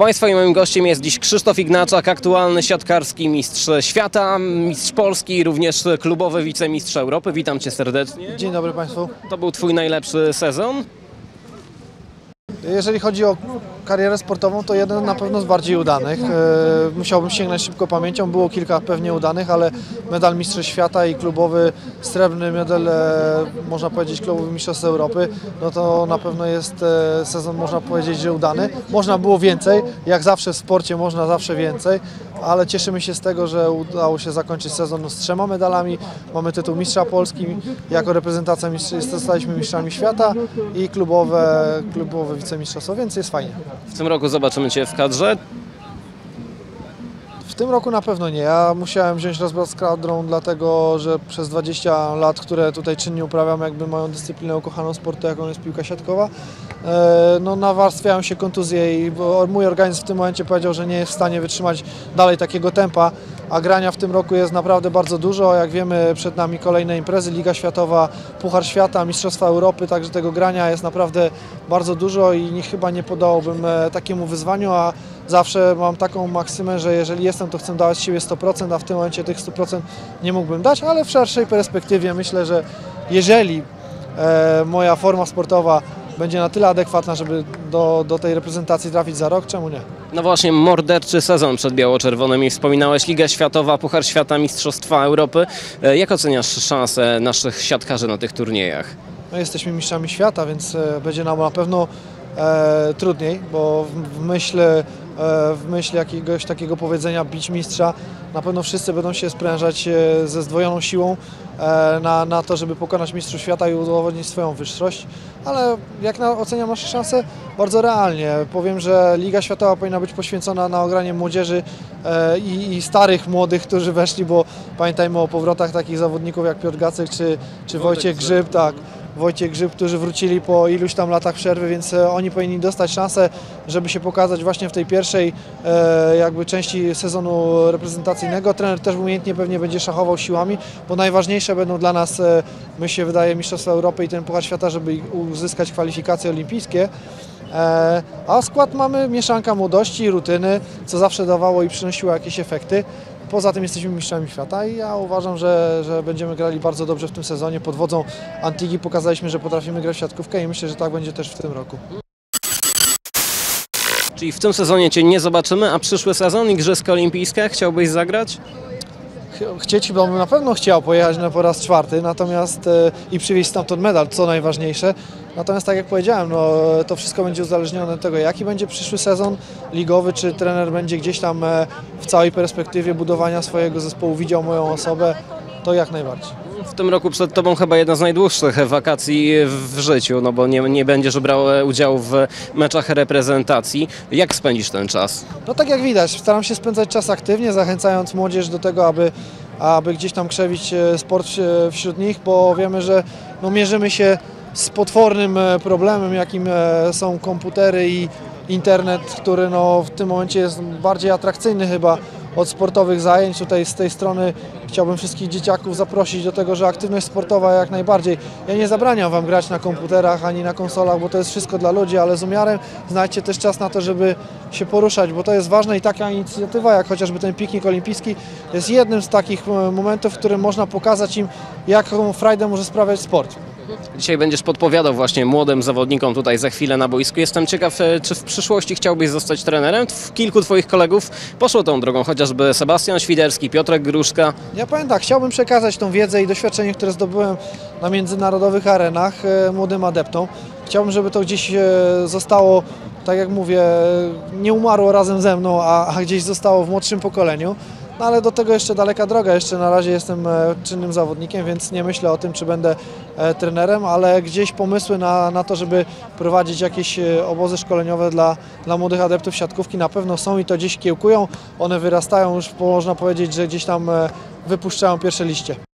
Państwa i moim gościem jest dziś Krzysztof Ignaczak, aktualny siatkarski mistrz świata, mistrz Polski, również klubowy wicemistrz Europy. Witam Cię serdecznie. Dzień dobry Państwu. To był Twój najlepszy sezon? Jeżeli chodzi o karierę sportową, to jeden na pewno z bardziej udanych. E, Musiałbym sięgnąć szybko pamięcią, było kilka pewnie udanych, ale medal Mistrzostw Świata i klubowy srebrny medal, e, można powiedzieć, klubowy Mistrzostw Europy, no to na pewno jest e, sezon, można powiedzieć, że udany. Można było więcej, jak zawsze w sporcie można zawsze więcej, ale cieszymy się z tego, że udało się zakończyć sezon z trzema medalami. Mamy tytuł Mistrza Polski, jako reprezentacja mistrz- zostaliśmy mistrzami świata i klubowe, klubowe wicemistrzostwo, więc jest fajnie. W tym roku zobaczymy Cię w kadrze. W tym roku na pewno nie. Ja musiałem wziąć rozbrat z kadrą, dlatego że przez 20 lat, które tutaj czynnie uprawiam, jakby moją dyscyplinę ukochaną sportu, jaką jest piłka siatkowa, e, no nawarstwiają się kontuzje i mój organizm w tym momencie powiedział, że nie jest w stanie wytrzymać dalej takiego tempa, a grania w tym roku jest naprawdę bardzo dużo. Jak wiemy, przed nami kolejne imprezy, Liga Światowa, Puchar Świata, Mistrzostwa Europy, także tego grania jest naprawdę bardzo dużo i nie, chyba nie podałbym e, takiemu wyzwaniu, a zawsze mam taką maksymę, że jeżeli jestem, to chcę dawać siebie 100%, a w tym momencie tych 100% nie mógłbym dać, ale w szerszej perspektywie myślę, że jeżeli e, moja forma sportowa będzie na tyle adekwatna, żeby do, do tej reprezentacji trafić za rok, czemu nie? No właśnie, morderczy sezon przed biało-czerwonymi. Wspominałeś Liga Światowa, Puchar Świata, Mistrzostwa Europy. E, Jak oceniasz szanse naszych siatkarzy na tych turniejach? No, jesteśmy mistrzami świata, więc e, będzie nam na pewno e, trudniej, bo w, w myśl, e, w myśl jakiegoś takiego powiedzenia bić mistrza, na pewno wszyscy będą się sprężać e, ze zdwojoną siłą e, na, na to, żeby pokonać mistrzów świata i udowodnić swoją wyższość, ale jak na, oceniam nasze szanse? Bardzo realnie. Powiem, że Liga Światowa powinna być poświęcona na ogranie młodzieży e, i, i starych, młodych, którzy weszli, bo pamiętajmy o powrotach takich zawodników jak Piotr Gacek czy, czy Wojciech Grzyb, tak. Wojciech Grzyb, którzy wrócili po iluś tam latach przerwy, więc e, oni powinni dostać szansę, żeby się pokazać właśnie w tej pierwszej e, jakby części sezonu reprezentacyjnego. Trener też umiejętnie pewnie będzie szachował siłami, bo najważniejsze będą dla nas, e, my się wydaje, Mistrzostwa Europy i ten Puchar Świata, żeby uzyskać kwalifikacje olimpijskie. A skład mamy mieszanka młodości, rutyny, co zawsze dawało i przynosiło jakieś efekty. Poza tym jesteśmy mistrzami świata i ja uważam, że, że będziemy grali bardzo dobrze w tym sezonie. Pod wodzą Antigi pokazaliśmy, że potrafimy grać w siatkówkę i myślę, że tak będzie też w tym roku. Czyli w tym sezonie Cię nie zobaczymy, a przyszły sezon, Igrzyska Olimpijskie, chciałbyś zagrać? Ch- Chcieć, bo bym na pewno chciał pojechać na po raz czwarty, natomiast e, i przywieźć stamtąd medal, co najważniejsze. Natomiast tak jak powiedziałem, no, to wszystko będzie uzależnione od tego, jaki będzie przyszły sezon ligowy, czy trener będzie gdzieś tam e, w całej perspektywie budowania swojego zespołu widział moją osobę, to jak najbardziej. W tym roku przed Tobą chyba jedna z najdłuższych wakacji w życiu, no bo nie, nie będziesz brał e, udziału w meczach reprezentacji. Jak spędzisz ten czas? No tak jak widać, staram się spędzać czas aktywnie, zachęcając młodzież do tego, aby, aby gdzieś tam krzewić e, sport e, wśród nich, bo wiemy, że no, mierzymy się z potwornym problemem, jakim są komputery i internet, który no, w tym momencie jest bardziej atrakcyjny chyba od sportowych zajęć. Tutaj z tej strony chciałbym wszystkich dzieciaków zaprosić do tego, że aktywność sportowa jak najbardziej. Ja nie zabraniam Wam grać na komputerach ani na konsolach, bo to jest wszystko dla ludzi, ale z umiarem znajdźcie też czas na to, żeby się poruszać, bo to jest ważne i taka inicjatywa jak chociażby ten piknik olimpijski jest jednym z takich e, momentów, w którym można pokazać im, jaką frajdę może sprawiać sport. Dzisiaj będziesz podpowiadał właśnie młodym zawodnikom tutaj za chwilę na boisku. Jestem ciekaw, e, czy w przyszłości chciałbyś zostać trenerem? Kilku Twoich kolegów poszło tą drogą, chociażby Sebastian Świderski, Piotrek Gruszka. Ja powiem tak, chciałbym przekazać tą wiedzę i doświadczenie, które zdobyłem na międzynarodowych arenach e, młodym adeptom. Chciałbym, żeby to gdzieś e, zostało, tak jak mówię, nie umarło razem ze mną, a gdzieś zostało w młodszym pokoleniu. No ale do tego jeszcze daleka droga. Jeszcze na razie jestem e, czynnym zawodnikiem, więc nie myślę o tym, czy będę e, trenerem, ale gdzieś pomysły na, na to, żeby prowadzić jakieś e, obozy szkoleniowe dla, dla młodych adeptów siatkówki na pewno są i to gdzieś kiełkują. One wyrastają już, można powiedzieć, że gdzieś tam wypuszczają pierwsze liście.